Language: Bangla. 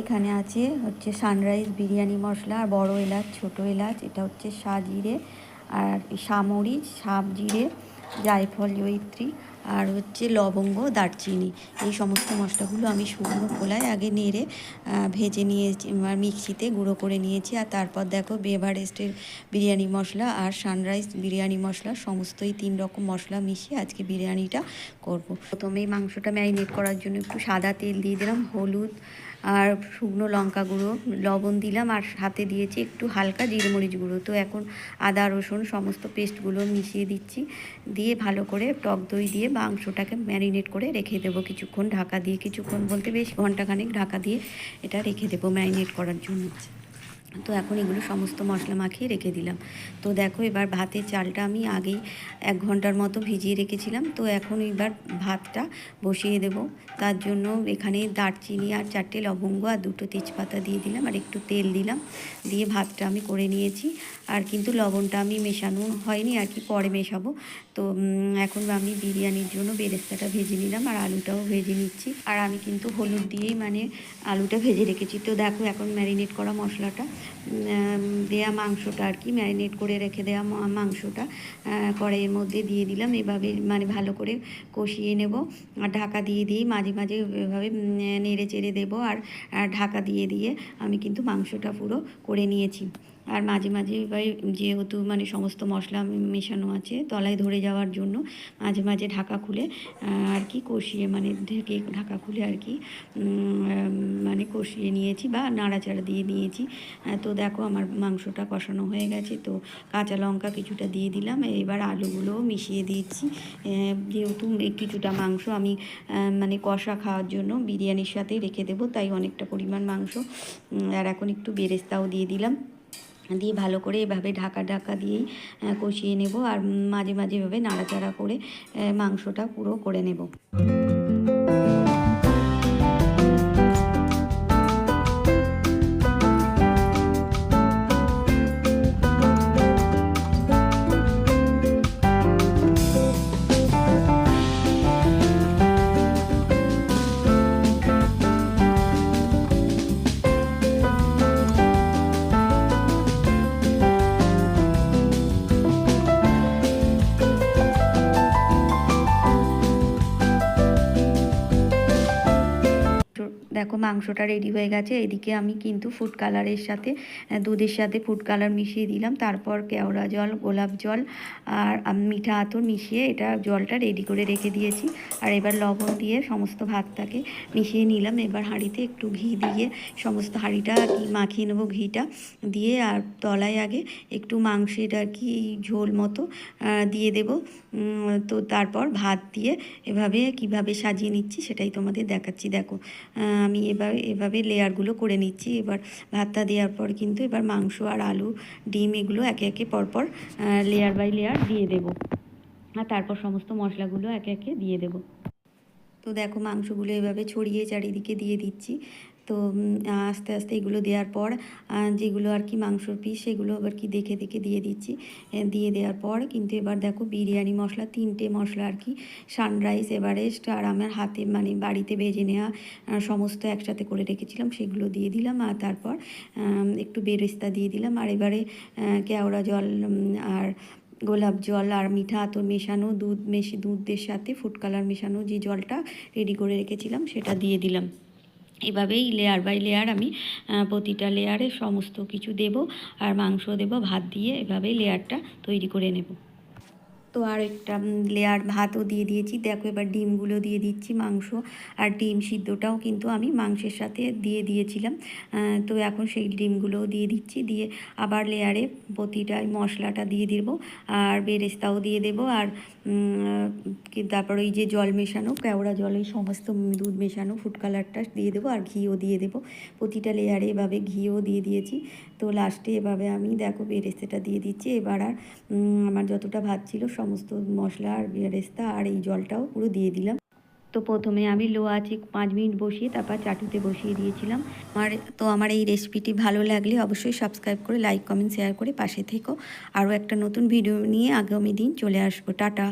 এখানে আছে হচ্ছে সানরাইজ বিরিয়ানি মশলা, আর বড়ো এলাচ, ছোট এলাচ, এটা হচ্ছে সাজিরে আর সামরিচ সাপ জিরে, জায়ফল, জয়িত্রী আর হচ্ছে লবঙ্গ, দারচিনি, এই সমস্ত মশলাগুলো আমি শুকনো খোলায় আগে নেড়ে ভেজে নিয়েছি মিক্সিতে গুঁড়ো করে নিয়েছি আর তারপর দেখো বেভারেস্টের বিরিয়ানি মশলা আর সানরাইজ বিরিয়ানি মশলা, সমস্তই তিন রকম মশলা মিশিয়ে আজকে বিরিয়ানিটা করব। প্রথমেই মাংসটা ম্যারিনেট করার জন্য একটু সাদা তেল দিয়ে দিলাম, হলুদ আর শুকনো লঙ্কা গুঁড়ো, লবণ দিলাম আর হাতে দিয়েছি একটু হালকা জিরে মরিচ গুঁড়ো তো এখন আদা, রসুন সমস্ত পেস্টগুলো মিশিয়ে দিচ্ছি, দিয়ে ভালো করে টক দই দিয়ে মাংসটাকে ম্যারিনেট করে রেখে দেবো কিছুক্ষণ, ঢাকা দিয়ে কিছুক্ষণ বলতে বেশ ঘন্টাখানেক ঢাকা দিয়ে এটা রেখে দেবো ম্যারিনেট করার জন্য। তো এখন এগুলো সমস্ত মশলা মাখিয়ে রেখে দিলাম। তো দেখো এবার ভাতের চালটা আমি আগেই এক ঘণ্টার মতো ভিজিয়ে রেখেছিলাম। তো এখন এবার ভাতটা বসিয়ে দেব। তার জন্য এখানে দারচিনি আর চারটে লবঙ্গ আর দুটো তেজপাতা দিয়ে দিলাম আর একটু তেল দিলাম। দিয়ে ভাতটা আমি করে নিয়েছি। আর কিন্তু লবণটা আমি মেশানো হয়নি, আর কি পরে মেশাবো। তো এখন আমি বিরিয়ানির জন্য বেরেস্তাটা ভেজে নিলাম আর আলুটাও ভেজে নিচ্ছি। আর আমি কিন্তু হলুদ দিয়েই মানে আলুটা ভেজে রেখেছি। তো দেখো এখন ম্যারিনেট করা মশলাটা। দেয়া মাংসটা আর কি, ম্যারিনেট করে রেখে দেওয়া মাংসটা কড়াইয়ের মধ্যে দিয়ে দিলাম। এভাবে মানে ভালো করে কষিয়ে নেব। আর ঢাকা দিয়ে দিয়ে মাঝে মাঝে এভাবে নেড়ে চেড়ে দেবো। আর আর ঢাকা দিয়ে দিয়ে আমি কিন্তু মাংসটা পুরো করে নিয়েছি। আর মাঝে মাঝে যেহেতু মানে সমস্ত মশলা মেশানো আছে তলায় ধরে যাওয়ার জন্য মাঝে মাঝে ঢাকা খুলে আর কি কষিয়ে মানে ঢেকে ঢাকা খুলে আর কি মানে কষিয়ে নিয়েছি বা নাড়াচাড়া দিয়ে আহ, তো দেখো আমার মাংসটা কষানো হয়ে গেছে তো কাঁচা লঙ্কা কিছুটা দিয়ে দিলাম। এবার আলুগুলোও মিশিয়ে দিয়েছি যেহেতু কিছুটা মাংস আমি মানে কষা খাওয়ার জন্য বিরিয়ানির সাথে রেখে দেবো তাই অনেকটা পরিমাণ মাংস আর এখন একটু বেরেস্তাও দিয়ে দিলাম। দিয়ে ভালো করে এভাবে ঢাকা ঢাকা দিয়েই কষিয়ে নেব আর মাঝে মাঝে এভাবে নাড়াচাড়া করে মাংসটা পুরো করে নেব। মাংসটা রেডি হয়ে গেছে। এদিকে আমি কিন্তু ফুড কালারের সাথে দুধের সাথে ফুড কালার মিশিয়ে দিলাম। তারপর কেওড়া জল, গোলাপ জল আর মিঠা আতর মিশিয়ে এটা জলটা রেডি করে রেখে দিয়েছি। আর এবার লবণ দিয়ে সমস্ত ভাতটাকে মিশিয়ে নিলাম। এবার হাঁড়িতে একটু ঘি দিয়ে সমস্ত হাঁড়িটা কি মাখিয়ে নেব ঘিটা দিয়ে আর তলায় আগে একটু মাংসের আর কি ঝোল মতো দিয়ে দেব। তো তারপর ভাত দিয়ে এভাবে কীভাবে সাজিয়ে নিচ্ছি সেটাই তোমাদের দেখাচ্ছি। দেখো আমি এবার, এভাবে লেয়ারগুলো করে নিচ্ছি। এবার ভাতটা দেওয়ার পর কিন্তু এবার মাংস আর আলু, ডিম এগুলো একে একে পরপর লেয়ার বাই লেয়ার দিয়ে দেব। আর তারপর সমস্ত মশলাগুলো একে একে দিয়ে দেব। তো দেখো মাংসগুলো এভাবে ছড়িয়ে চারিদিকে দিয়ে দিচ্ছি। তো আস্তে আস্তে এগুলো দেওয়ার পর যেগুলো আর কি মাংসর পিস সেগুলো আবার কি দেখে দেখে দিয়ে দিচ্ছি। দিয়ে দেওয়ার পর কিন্তু এবার দেখো বিরিয়ানি মশলা, তিনটে মশলা আর কি সানরাইজ এভারেস্ট আর আমার হাতে মানে বাড়িতে ভেজে নেওয়া সমস্ত একসাথে করে রেখেছিলাম, সেগুলো দিয়ে দিলাম আর তারপর একটু বেরেস্তা দিয়ে দিলাম। আর এবারে কেওড়া জল আর গোলাপ জল আর মিঠা আতর মেশানো, দুধ মেশে, দুধের সাথে ফুড কালার মেশানো যে জলটা রেডি করে রেখেছিলাম, সেটা দিয়ে দিলাম। এভাবেই লেয়ার বাই লেয়ার আমি প্রতিটা লেয়ারে সমস্ত কিছু দেব আর মাংস দেব, ভাত দিয়ে এভাবেই লেয়ারটা তৈরি করে নেব। তো আর একটা লেয়ার ভাতও দিয়ে দিয়েছি। দেখো এবার ডিমগুলো দিয়ে দিচ্ছি, মাংস আর ডিম সিদ্ধটাও কিন্তু আমি মাংসের সাথে দিয়ে দিয়েছিলাম। তো এখন সেই ডিমগুলোও দিয়ে দিচ্ছি। দিয়ে আবার লেয়ারে প্রতিটা মশলাটা দিয়ে দেবো আর বেরেস্তাও দিয়ে দেবো আর তারপর ওই যে জল মেশানো, কেওড়া জল এই সমস্ত দুধ মেশানো ফুড কালারটা দিয়ে দেবো আর ঘিও দিয়ে দেবো। প্রতিটা লেয়ারে এভাবে ঘিও দিয়ে দিয়েছি। তো লাস্টে এভাবে আমি, দেখো বেরেস্তাটা দিয়ে দিচ্ছি। এবার আর আমার যতটা ভাত ছিল সমস্ত মশলা আর রেস্তা আর এই জলটাও পুরো দিয়ে দিলাম। তো প্রথমে আমি লো আছে পাঁচ মিনিট বসিয়ে তারপর চাটুতে বসিয়ে দিয়েছিলাম। আমার তো আমার এই রেসিপিটি ভালো লাগলে অবশ্যই সাবস্ক্রাইব করে লাইক কমেন্ট শেয়ার করে পাশে থেকো। আরও একটা নতুন ভিডিও নিয়ে আগামী দিন চলে আসব। টাটা।